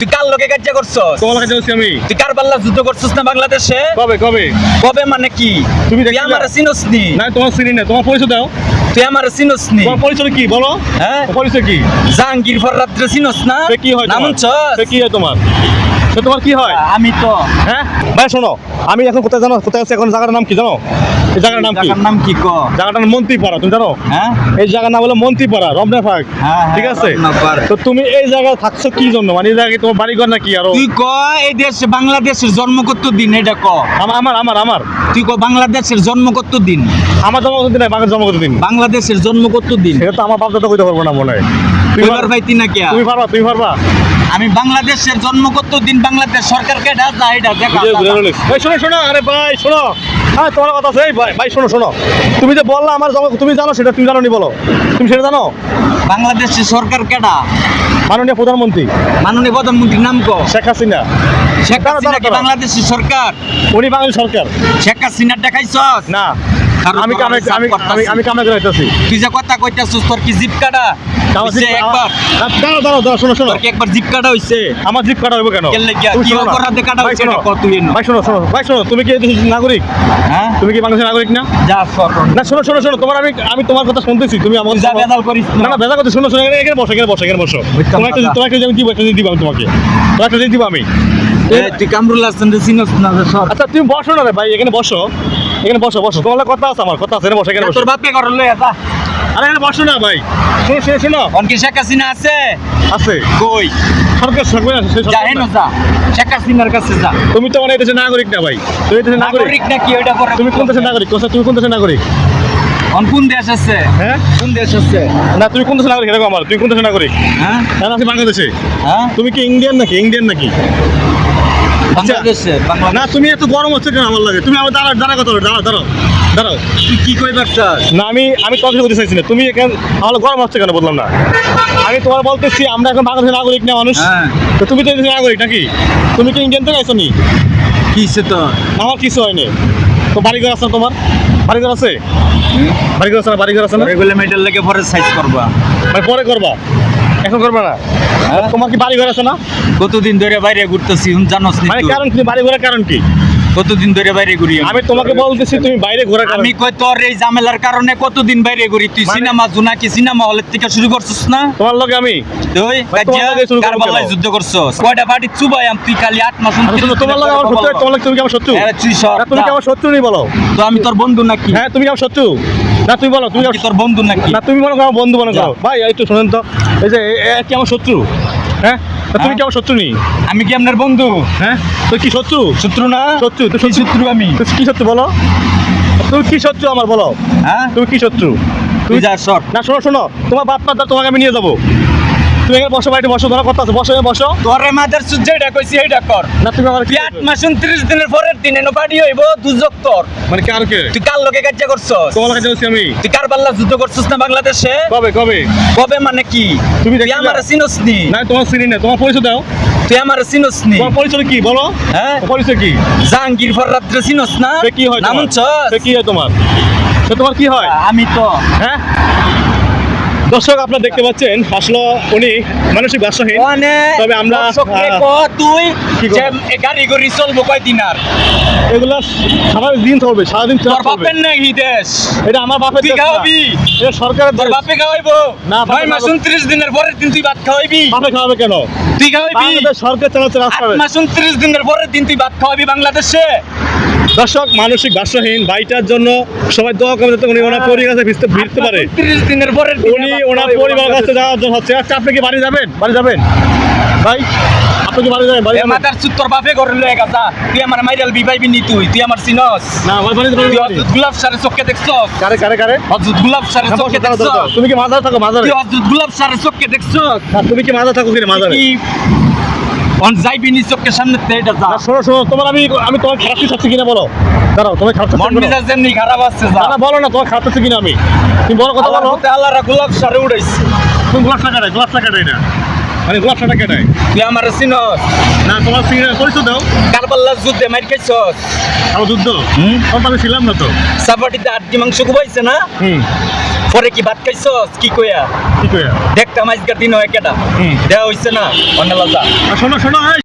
তুই কার লোকে কার্য করছস? তোমার কাছে যাচ্ছি আমি। তুই কার পাল্লা যুদ্ধ করছস না বাংলাদেশে? কবে কবে? কবে মানে কি? তুমি তুই দেখছিলা? আমার চিনস নি? না তোমার চিনি না তোমার পরিচয় দাও। তুই আমার চিনস নি? তোমার পরিচয় কি বলো? হ্যাঁ? পরিচয় কি? জাহাঙ্গীর ফররাত্রে চিনস না? কি হয় নাম? কি হয় তোমার? সে তোমার কি হয়? আমি তো। হ্যাঁ? ভাই শোনো আমি এখন কোথায় জানো? কোথায় আছি এখন? জায়গাটার নাম কি জানো? এই জায়গাটার নাম কি? জায়গার নাম কি ক? জায়গাটার মন্ত্রীপাড়া তুমি জানো? হ্যাঁ? এই জায়গার নাম হলো মন্ত্রীপাড়া রমনা পার্ক হ্যাঁ, ঠিক হ্যাঁ, আছে তো তুমি এই জায়গায় থাকছো কি জন্য? মানে এই জায়গায় তোমার বাড়িঘর নাকি আরও? তুই ক এই দেশে বাংলাদেশের জন্ম কত দিন এটা ক। আমার আমার আমার আমার। তুই ক বাংলাদেশের জন্ম কত দিন। আমার জন্ম কতদিন নাই বাংলার জন্ম কতদিন বাংলাদেশের জন্ম কত দিন। সেটা তো আমার বাপ দাদা কইতে পারব না মনে হয়। তুমি এবার পার- ভাই তিনা কে তুমি পারবা? তুমি পারবা? আমি বাংলাদেশের জন্ম কত দিন বাংলাদেশ সরকারকে ডাকা এটা দেখা শোনো শোনো আরে ভাই শোনো। হ্যাঁ তোমার কথা আছে। ভাই ভাই শোনো শোনো। তুমি যে বললা আমার তুমি জানো সেটা তুমি জানো নি বলো। তুমি সেটা জানো? বাংলাদেশের সরকার কেডা? মাননীয় প্রধানমন্ত্রী। মাননীয় প্রধানমন্ত্রীর নাম কো? শেখ হাসিনা। শেখ হাসিনা। বাংলাদেশের সরকার? উনি বাঙালি সরকার। শেখ হাসিনা দেখাইছস? না। আমি কামে আমি। আমি আমি কামে যাইতেছি। তুই যে কথা কইতাছিস তোর কি জিপ কাটা হইছে একবার। দাঁড়াও দাঁড়াও দাঁড়াও শোনো শোনো। তোর কি একবার জিপ কাটা হইছে? আমার জিপ কাটা হইব কেন? কেন লাগিয়া? তুমি কি না। অপরাধে কাটা ভাই হইছে শোনো। এটা কত ভাই শোনো শোনো ভাই শোনো তুমি কি দেশের নাগরিক? হ্যাঁ? তুমি কি বাংলাদেশের নাগরিক না? যা সর না শোনো শোনো শোনো তোমার আমি আমি তোমার কথা শুনতেছি তুমি আমার যা বেদাল করিস না। না বেজা কথা শোনো শোনো এখানে এখানে বসো এখানে বসো। বসো। তোমার একটা আমি দিব একটা দিব আমি তোমাকে। তোমার একটা দিব আমি। তুই কামরুল হাসান রে না সর আচ্ছা তুমি বসো না রে ভাই এখানে বসো। এখানে বসো বসো। তোমার কথা আছে আমার কথা আছে এখানে বসো এখানে বসো তোর বাপে ঘর লইয়া যা। আরে এখানে বসো না ভাই। শোনো শোনো শোনো। অন কি শেখ হাসিনা আছে? আছে। কই? সরকার সরকার আছে, সেই সরকার না। যা। শেখ হাসিনার কাছে যা। তুমি তো মানে দেশের নাগরিক না ভাই। তুমি দেশের নাগরিক। নাকি ওইটা পরে তুমি কোন দেশের নাগরিক? কোথা তুমি কোন দেশের নাগরিক? অন কোন দেশ আছে? হ্যাঁ? কোন দেশ আছে? না তুমি কোন দেশের নাগরিক? আমার। তুমি কোন দেশের নাগরিক? হ্যাঁ? না বাংলাদেশে। হ্যাঁ? তুমি কি ইন্ডিয়ান নাকি? ইন্ডিয়ান নাকি? না তুমি এত গরম হচ্ছে কেন আমার লাগে? তুমি আমার দাঁড়া দাঁড়া কথা বলো, দাঁড়াও দাঁড়াও দাঁড়াও। তুই কি কইবার চাস না আমি আমি সাথে বলতে চাইছি না। তুমি এখানে আমার গরম হচ্ছে কেন বললাম না? আমি তোমার বলতেছি আমরা এখন বাংলাদেশের নাগরিক না মানুষ। হ্যাঁ। তো তুমি তো নাগরিক নাকি? তুমি কি ইন্ডিয়ান থেকে আইছো নি কিসে তো আমার কিছু হয়নি। তো বাড়িঘর আছে না তোমার? বাড়িঘর আছে? বাড়িঘর আছে না বাড়িঘর আছে না? রেগুলার মেডেল লাগে পরে সাইজ করবা। পরে করবা। এখন করবে না? হ্যাঁ? তোমার কি বাড়ি ঘর আছে না? কতদিন ধরে বাইরে ঘুরতেছি জানো মানে কারণ কি? বাড়ি ঘরের কারণ কি? কতদিন ধরে বাইরে ঘুরি আমি? তোমাকে বলতেছি তুমি বাইরে কারণ। আমি কই তোর এই ঝামেলার কারণে কতদিন বাইরে ঘুরি? তুই মানে- সিনেমা জুনাকি সিনেমা হলের থেকে শুরু করছিস না? তোমার লগে আমি? তুই কারবালায় যুদ্ধ করছস। কয়টা পার্টি চুবাই আম তুই খালি আট মাস তোমার লগে আমার শত্রু তোমার লগে তুমি কি আমার শত্রু? হ্যাঁ, তুই সর, তুমি কি। আমার শত্রু নেই বলো? তো আমি তোর বন্ধু নাকি? হ্যাঁ তুমি কি আমার শত্রু? না তুমি বলো তুমি তোর বন্ধু নাকি? না তুমি বলো আমার বন্ধু মনে যা। করো। ভাই একটু শোনেন তো এই যে কি আমার শত্রু? হ্যাঁ? তা তুমি হ্যাঁ? কি আমার শত্রু নেই আমি কি আপনার বন্ধু? হ্যাঁ? তুই কি শত্রু? শত্রু না? শত্রু তুই কি শত্রু। আমি? তুই কি শত্রু বলো? তুমি কি শত্রু আমার বলো? হ্যাঁ? তুমি কি শত্রু? তুই যা সর না শোনো শোনো। তোমার বাপ মা তোমাকে আমি নিয়ে যাব। তুমি এখানে বসো বাড়িতে বসো তোমার কথা আছে বসো বসো। তোরে মাদার সুদ যেটা কইছি এইটা কর। না তুমি আমার তুই আট মাস উনত্রিশ দিনের পরের দিন এনো বাড়ি হইব দুজক তোর। মানে কার কে? তুই কার লোকে কার্য করছস? তোমার কাছে যাচ্ছি আমি। তুই কার পাল্লা যুদ্ধ করছস না বাংলাদেশে? কবে কবে? কবে মানে কি? তুমি দেখছিলা? আমার চিনস নি না তোমার চিনি না তোমার পরিচয় দাও। তুই আমার চিনস নি তোমার পরিচয় কি বলো? হ্যাঁ? পরিচয় কি? জাহাঙ্গীর ফররাত্রে চিনস না? কি হয় নাম? কি হয় তোমার? সে তোমার কি হয়? আমি তো। হ্যাঁ? দর্শক আপনারা দেখতে পাচ্ছেন আসলে উনি মানসিক ব্যবসাহীন তবে আমরা, ক তুই যে গাড়ি গড়ি চলবো কয়দিন আর? এগুলো সারা দিন চলবে সারাদিন তোর বাপের নাকি দেশ। এটা আমার বাপের তুই না। খাওয়াবি? এটা সরকারের তোর দেশ। বাপে খাওয়াইবো? না, ভাই মাস খাওয়াবো। উনত্রিশ দিনের পরের দিন তুই ভাত খাওয়াইবি? বাপে খাওয়াবে কেন? তুই খাওয়াইবি? বাংলাদেশ সরকার চালাচ্ছে আট রাস্তা মাস উনত্রিশ দিনের পরের দিন তুই ভাত খাওয়াবি বাংলাদেশে? দর্শক মানসিক ভাষাহীন ভাইটার জন্য সবাই দোয়া করে যাতে উনি ওনার পরিবার কাছে ফিরতে ফিরতে পারে। উনত্রিশ দিনের দিন উনি ওনার পরিবার কাছে যাওয়ার জন্য হচ্ছে। আচ্ছা আপনি কি বাড়ি যাবেন? বাড়ি যাবেন? ভাই আপনি কি বাড়ি যাবেন? বাড়ি বাপে করে লয়ে গেছা। তুই আমার মাইরাল বিবাইবি নি তুই তুই আমার চিনস। না আমার বাড়ি তুই যাবেন অদ্ভুত গোলাপ সারে চোখে দেখছস? কারে সারে চোখে দেখছস? তুমি কি মাজার থাকো মাজারে? তুই সারে চোখে দেখছস? তুমি কি মাজার থাকো কিনা মাজারে? কি অন যাইবি নি চোখের সামনে এটা যা। শোনো শোনো তোমার আমি আমি তোমার খারাপ কিছু কিনা বলো? দাঁড়াও তোমার খারাপ মন মেজাজ যেমনি খারাপ আছে যা। না বলো না তোমার খারাপ আছে কিনা আমি? তুমি বলো কথা বলো। মতে আল্লাহরা গোলাপ সারে উড়াইছে। তুমি গোলাপ দেয় গোলাপ দেয় না। মানে গোলাপ টাকা কেটায় তুই আমার চিনস। না তোমার সিগনে পরিচয় দাও। কারবাল্লার যুদ্ধে মার খাইছস। আমার যুদ্ধ? হুম। আমি ছিলাম না তো। সাপাটিতে আটটি মাংস কুবাইছে না? হুম। পরে কি ভাত খাইছস? কি কইয়া? কি কইয়া? দেখতাম আজকের দিন হয় কেটা। দেওয়া হইছে না অন্য লজা শোনো শোনো